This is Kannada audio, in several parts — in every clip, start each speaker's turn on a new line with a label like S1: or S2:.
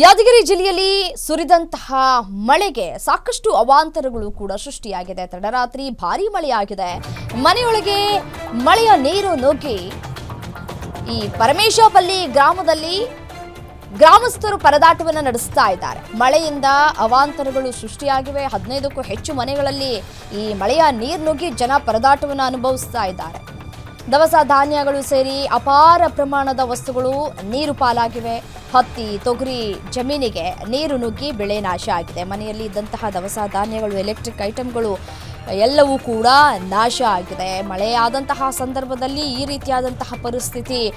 S1: ಯಾದಗಿರಿ ಜಿಲ್ಲೆಯಲ್ಲಿ ಸುರಿದಂತಹ ಮಳೆಗೆ ಸಾಕಷ್ಟು ಅವಾಂತರಗಳು ಕೂಡ ಸೃಷ್ಟಿಯಾಗಿದೆ. ತಡರಾತ್ರಿ ಭಾರಿ ಮಳೆಯಾಗಿದೆ. ಮನೆಯೊಳಗೆ ಮಳೆಯ ನೀರು ನುಗ್ಗಿ ಈ ಪರಮೇಶ್ವಲ್ಲಿ ಗ್ರಾಮದಲ್ಲಿ ಗ್ರಾಮಸ್ಥರು ಪರದಾಟವನ್ನು ನಡೆಸ್ತಾ ಇದ್ದಾರೆ. ಮಳೆಯಿಂದ ಅವಾಂತರಗಳು ಸೃಷ್ಟಿಯಾಗಿವೆ. ಹದಿನೈದಕ್ಕೂ ಹೆಚ್ಚು ಮನೆಗಳಲ್ಲಿ ಈ ಮಳೆಯ ನೀರು ನುಗ್ಗಿ ಜನ ಪರದಾಟವನ್ನು ಅನುಭವಿಸ್ತಾ ಇದ್ದಾರೆ. ದವಸ ಧಾನ್ಯಗಳು ಸೇರಿ ಅಪಾರ ಪ್ರಮಾಣದ ವಸ್ತುಗಳು ನೀರು ಪಾಲಾಗಿವೆ. ಹತ್ತಿ, ತೊಗರಿ, ಜಮೀನಿಗೆ ನೀರು ನುಗ್ಗಿ ಬೆಳೆ ನಾಶ ಆಗಿದೆ. ಮನೆಯಲ್ಲಿ ಇದ್ದಂತಹ ದವಸ ಧಾನ್ಯಗಳು ಎಲೆಕ್ಟ್ರಿಕ್ ಐಟಮ್ಗಳು ಎಲ್ಲವೂ ಕೂಡ ನಾಶ ಆಗಿದೆ. ಮಳೆಯಾದಂತಹ ಸಂದರ್ಭದಲ್ಲಿ ಈ ರೀತಿಯಾದಂತಹ ಪರಿಸ್ಥಿತಿ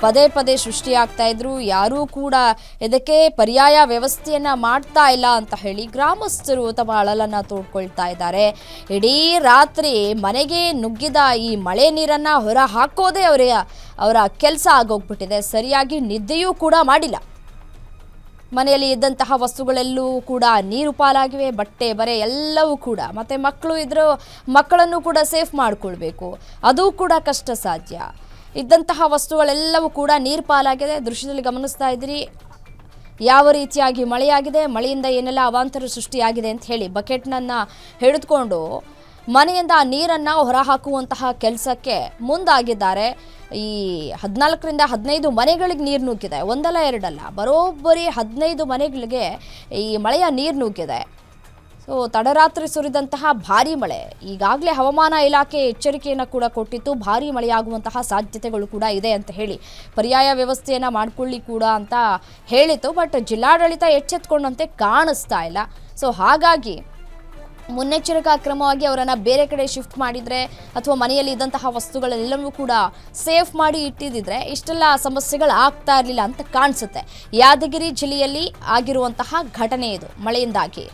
S1: ಪದೇ ಪದೇ ಸೃಷ್ಟಿಯಾಗ್ತಾ ಇದ್ರು. ಯಾರೂ ಕೂಡ ಇದಕ್ಕೆ ಪರ್ಯಾಯ ವ್ಯವಸ್ಥೆಯನ್ನ ಮಾಡ್ತಾ ಇಲ್ಲ ಅಂತ ಹೇಳಿ ಗ್ರಾಮಸ್ಥರು ತಮ್ಮ ಅಳಲನ್ನ ತೋಡ್ಕೊಳ್ತಾ ಇದ್ದಾರೆ. ಇಡೀ ರಾತ್ರಿ ಮನೆಗೆ ನುಗ್ಗಿದ ಈ ಮಳೆ ನೀರನ್ನ ಹೊರ ಹಾಕೋದೇ ಅವರ ಅವರ ಕೆಲಸ ಆಗೋಗ್ಬಿಟ್ಟಿದೆ. ಸರಿಯಾಗಿ ನಿದ್ದೆಯೂ ಕೂಡ ಮಾಡಿಲ್ಲ. ಮನೆಯಲ್ಲಿ ಇದ್ದಂತಹ ವಸ್ತುಗಳೆಲ್ಲೂ ಕೂಡ ನೀರು ಪಾಲಾಗಿವೆ, ಬಟ್ಟೆ, ಬರೆ ಎಲ್ಲವೂ ಕೂಡ. ಮತ್ತು ಮಕ್ಕಳು ಇದ್ರೂ ಮಕ್ಕಳನ್ನು ಕೂಡ ಸೇಫ್ ಮಾಡಿಕೊಳ್ಬೇಕು. ಅದು ಕೂಡ ಕಷ್ಟ ಸಾಧ್ಯ. ಇದ್ದಂತಹ ವಸ್ತುಗಳೆಲ್ಲವೂ ಕೂಡ ನೀರು ಪಾಲಾಗಿದೆ. ದೃಶ್ಯದಲ್ಲಿ ಗಮನಿಸ್ತಾ ಇದ್ದೀರಿ. ಯಾವ ರೀತಿಯಾಗಿ ಮಳೆಯಾಗಿದೆ, ಮಳೆಯಿಂದ ಏನೆಲ್ಲ ಅವಾಂತರ ಸೃಷ್ಟಿಯಾಗಿದೆ ಅಂತ ಹೇಳಿ ಬಕೆಟ್ನನ್ನು ಹಿಡಿದುಕೊಂಡು ಮನೆಯಿಂದ ನೀರನ್ನ ಹೊರಹಾಕುವಂತಹ ಕೆಲಸಕ್ಕೆ ಮುಂದಾಗಿದ್ದಾರೆ. ಈ ಹದಿನಾಲ್ಕರಿಂದ ಹದಿನೈದು ಮನೆಗಳಿಗೆ ನೀರು ನುಗ್ಗಿದೆ. ಒಂದಲ್ಲ ಎರಡಲ್ಲ, ಬರೋಬ್ಬರಿ ಹದಿನೈದು ಮನೆಗಳಿಗೆ ಈ ಮಳೆಯ ನೀರು ನುಗ್ಗಿದೆ. ಸೊ, ತಡರಾತ್ರಿ ಸುರಿದಂತಹ ಭಾರಿ ಮಳೆ. ಈಗಾಗಲೇ ಹವಾಮಾನ ಇಲಾಖೆ ಎಚ್ಚರಿಕೆಯನ್ನು ಕೂಡ ಕೊಟ್ಟಿತ್ತು. ಭಾರಿ ಮಳೆಯಾಗುವಂತಹ ಸಾಧ್ಯತೆಗಳು ಕೂಡ ಇದೆ ಅಂತ ಹೇಳಿ ಪರ್ಯಾಯ ವ್ಯವಸ್ಥೆಯನ್ನು ಮಾಡಿಕೊಳ್ಳಿ ಕೂಡ ಅಂತ ಹೇಳಿತು ಬಟ್ ಜಿಲ್ಲಾಡಳಿತ ಎಚ್ಚೆತ್ಕೊಂಡಂತೆ ಕಾಣಿಸ್ತಾ ಇಲ್ಲ. ಸೊ, ಹಾಗಾಗಿ ಮುನ್ನೆಚ್ಚರಿಕಾ ಕ್ರಮವಾಗಿ ಅವರನ್ನು ಬೇರೆ ಕಡೆ ಶಿಫ್ಟ್ ಮಾಡಿದರೆ ಅಥವಾ ಮನೆಯಲ್ಲಿ ಇದ್ದಂತಹ ವಸ್ತುಗಳೆಲ್ಲವೂ ಕೂಡ ಸೇಫ್ ಮಾಡಿ ಇಟ್ಟಿದ್ದಿದ್ರೆ ಇಷ್ಟೆಲ್ಲ ಸಮಸ್ಯೆಗಳು ಆಗ್ತಾ ಇರಲಿಲ್ಲ ಅಂತ ಕಾಣಿಸುತ್ತೆ. ಯಾದಗಿರಿ ಜಿಲ್ಲೆಯಲ್ಲಿ ಆಗಿರುವಂತಹ ಘಟನೆ ಇದು, ಮಳೆಯಿಂದಾಗಿ.